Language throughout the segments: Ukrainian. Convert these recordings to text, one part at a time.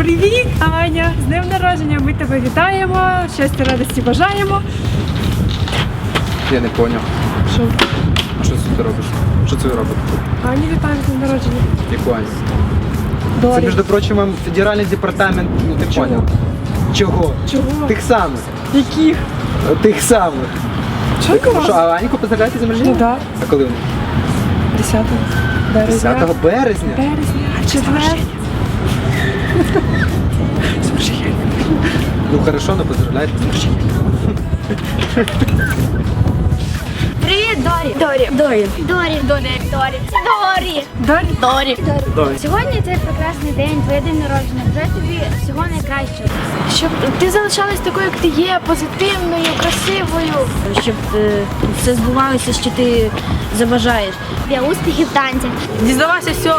Привіт, Аня! З днем народження! Ми тебе вітаємо, щастя, радості бажаємо. Я не поняв. Що? Що це ти робиш? Що це ви робите? Ані вітаємо з днем народження. Яку Аню? Це, між прочим, федеральний департамент, ну ти Чого? поняв. Чого? Чого? Тих самих. Яких? Тих самих. Чого? Що, а Аньку поздравляєте з Ну так, А коли вони? 10 березня. 10 березня? Березня. Четвер. С Ну хорошо, но поздравляет с Привіт, Дорі. Дорі. Дорі. Дорі. Дорі. Дорі. Дорі. Дорі. Дорі. Сьогодні цей прекрасний день, твій день народження. Вже тобі всього найкращого. Щоб ти залишалась такою, як ти є, позитивною, красивою. щоб е, все збувалося, що ти забажаєш. Для успіхів танцях. Дізнавайся все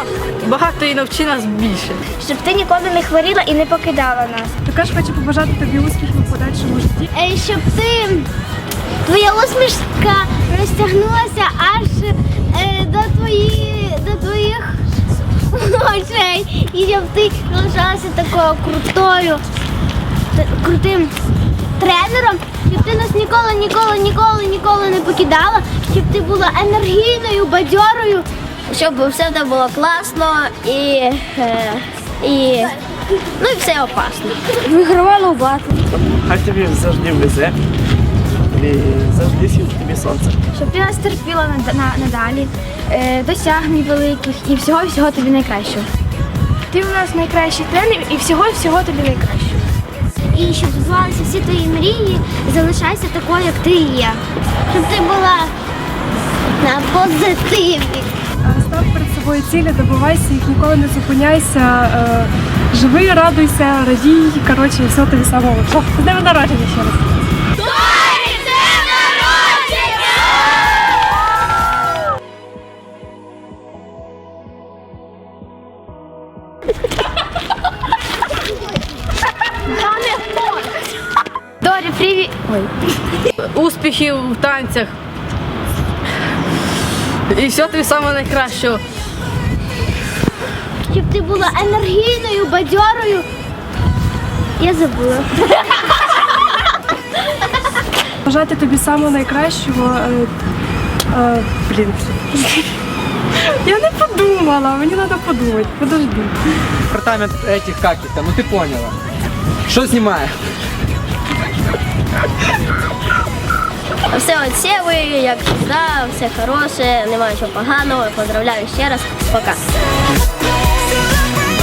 багато і навчи нас більше. Щоб ти ніколи не хворіла і не покидала нас. Також хочу побажати тобі успіху в подальшому житті. Е, Щоб ти твоя усмішка розтягнулася аж е, до твої, до твоїх очей. І щоб ти залишалася такою крутою, т- крутим тренером, щоб ти нас ніколи, ніколи, ніколи, ніколи не покидала, щоб ти була енергійною, бадьорою. Щоб все в тебе було класно і, е, і, ну, і все опасно. Вигравала у батл. Хай тобі завжди везе і завжди світить тобі сонце. Щоб ти нас терпіла надалі, е, досягнень великих і всього-всього тобі найкращого. Ти у нас найкращий тренер і всього-всього тобі найкращого. і щоб збувалися всі твої мрії, залишайся такою, як ти є. Щоб ти була на позитиві. Е, Став перед собою цілі, добивайся їх, ніколи не зупиняйся. е, Живи, радуйся, радій. Коротше, все тобі самого. З днем народження ще раз. Дорі, привіт! Ой. Успіхів в танцях. І все тобі саме найкращого. Щоб ти була енергійною, бадьорою. Я забула. Бажати тобі самого найкращого. е, е, Блін. Я не подумала, мені треба подумати. Подожди. Департамент этих как их там, ну ти поняла. Що знімає? Все оцєвий, як завжди, все хороше, немає нічого поганого. Поздравляю ще раз. Пока.